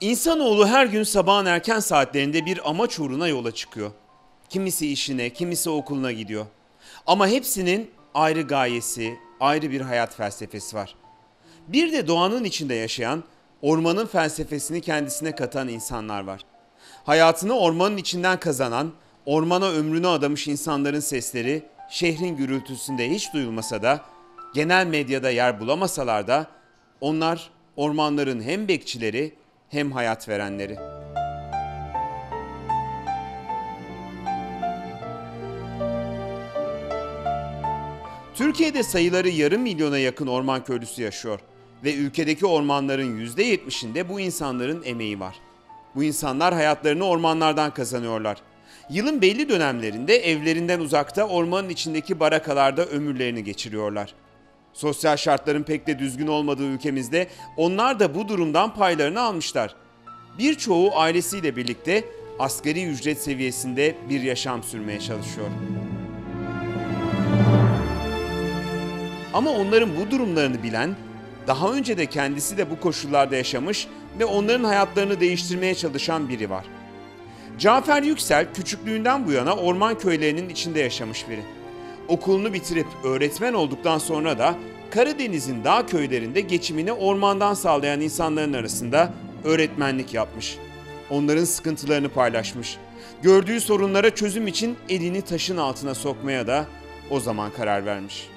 İnsanoğlu her gün sabahın erken saatlerinde bir amaç uğruna yola çıkıyor. Kimisi işine, kimisi okuluna gidiyor. Ama hepsinin ayrı gayesi, ayrı bir hayat felsefesi var. Bir de doğanın içinde yaşayan, ormanın felsefesini kendisine katan insanlar var. Hayatını ormanın içinden kazanan, ormana ömrünü adamış insanların sesleri şehrin gürültüsünde hiç duyulmasa da, genel medyada yer bulamasalar da onlar ormanların hem bekçileri hem hayat verenleri. Türkiye'de sayıları yarım milyona yakın orman köylüsü yaşıyor ve ülkedeki ormanların %70'inde bu insanların emeği var. Bu insanlar hayatlarını ormanlardan kazanıyorlar. Yılın belli dönemlerinde evlerinden uzakta ormanın içindeki barakalarda ömürlerini geçiriyorlar. Sosyal şartların pek de düzgün olmadığı ülkemizde onlar da bu durumdan paylarını almışlar. Birçoğu ailesiyle birlikte asgari ücret seviyesinde bir yaşam sürmeye çalışıyor. Ama onların bu durumlarını bilen, daha önce de kendisi de bu koşullarda yaşamış ve onların hayatlarını değiştirmeye çalışan biri var. Cafer Yüksel küçüklüğünden bu yana orman köylerinin içinde yaşamış biri. Okulunu bitirip öğretmen olduktan sonra da Karadeniz'in dağ köylerinde geçimini ormandan sağlayan insanların arasında öğretmenlik yapmış. Onların sıkıntılarını paylaşmış. Gördüğü sorunlara çözüm için elini taşın altına sokmaya da o zaman karar vermiş.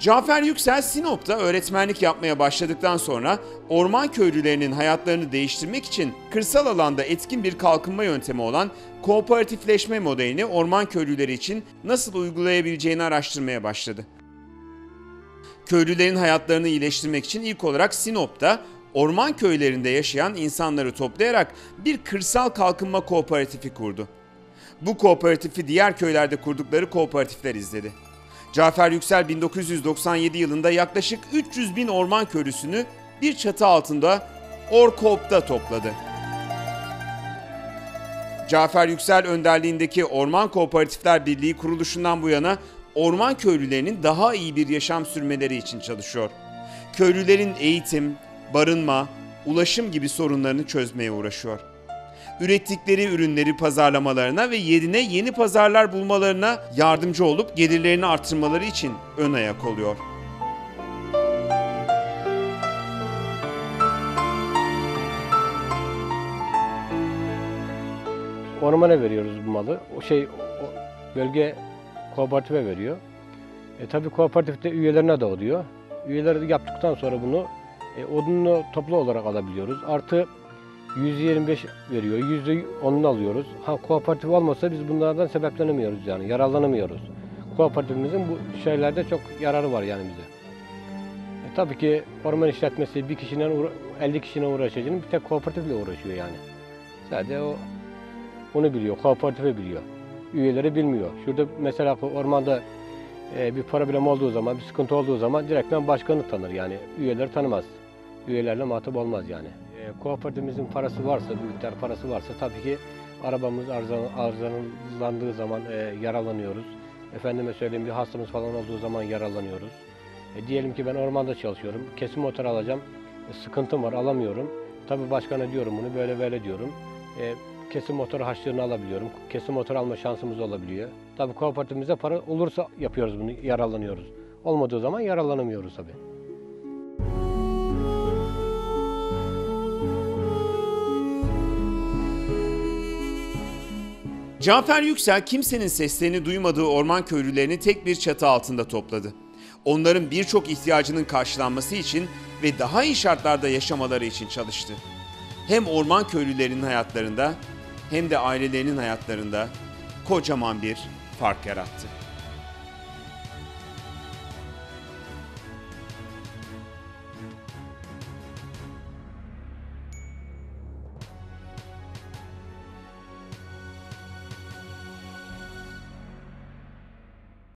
Cafer Yüksel Sinop'ta öğretmenlik yapmaya başladıktan sonra orman köylülerinin hayatlarını değiştirmek için kırsal alanda etkin bir kalkınma yöntemi olan kooperatifleşme modelini orman köylüleri için nasıl uygulayabileceğini araştırmaya başladı. Köylülerin hayatlarını iyileştirmek için ilk olarak Sinop'ta orman köylerinde yaşayan insanları toplayarak bir kırsal kalkınma kooperatifi kurdu. Bu kooperatifi diğer köylerde kurdukları kooperatifler izledi. Cafer Yüksel 1997 yılında yaklaşık 300 bin orman köylüsünü bir çatı altında Orkop'ta topladı. Cafer Yüksel önderliğindeki Orman Kooperatifler Birliği kuruluşundan bu yana orman köylülerinin daha iyi bir yaşam sürmeleri için çalışıyor. Köylülerin eğitim, barınma, ulaşım gibi sorunlarını çözmeye uğraşıyor ürettikleri ürünleri pazarlamalarına ve yerine yeni pazarlar bulmalarına yardımcı olup gelirlerini artırmaları için ön ayak oluyor. Ormana veriyoruz bu malı. O şey o bölge kooperatife veriyor. E, tabii kooperatifte üyelerine dağıtıyor. Üyeleri yaptıktan sonra bunu e, odununu toplu olarak alabiliyoruz. Artı %25 veriyor, %10'unu alıyoruz. Ha kooperatif olmasa biz bunlardan sebeplenemiyoruz yani, yararlanamıyoruz. Kooperatifimizin bu şeylerde çok yararı var yani bize. E, tabii ki orman işletmesi bir uğra- 50 kişinin uğraşacağını bir tek kooperatifle uğraşıyor yani. Sadece o onu biliyor, kooperatife biliyor. Üyeleri bilmiyor. Şurada mesela ormanda e, bir problem olduğu zaman, bir sıkıntı olduğu zaman direktmen başkanı tanır yani. Üyeleri tanımaz. Üyelerle muhatap olmaz yani. E, kooperatifimizin parası varsa, bir miktar parası varsa tabii ki arabamız arıza- arızalandığı zaman e, yaralanıyoruz. Efendime söyleyeyim bir hastamız falan olduğu zaman yaralanıyoruz. E, diyelim ki ben ormanda çalışıyorum. Kesim motor alacağım. E, sıkıntım var alamıyorum. Tabii başkana diyorum bunu böyle böyle diyorum. E, kesim motoru harçlığını alabiliyorum. Kesim motor alma şansımız olabiliyor. Tabii kooperatifimizde para olursa yapıyoruz bunu, yararlanıyoruz. Olmadığı zaman yararlanamıyoruz tabii. Cafer Yüksel kimsenin seslerini duymadığı orman köylülerini tek bir çatı altında topladı. Onların birçok ihtiyacının karşılanması için ve daha iyi şartlarda yaşamaları için çalıştı. Hem orman köylülerinin hayatlarında hem de ailelerinin hayatlarında kocaman bir fark yarattı.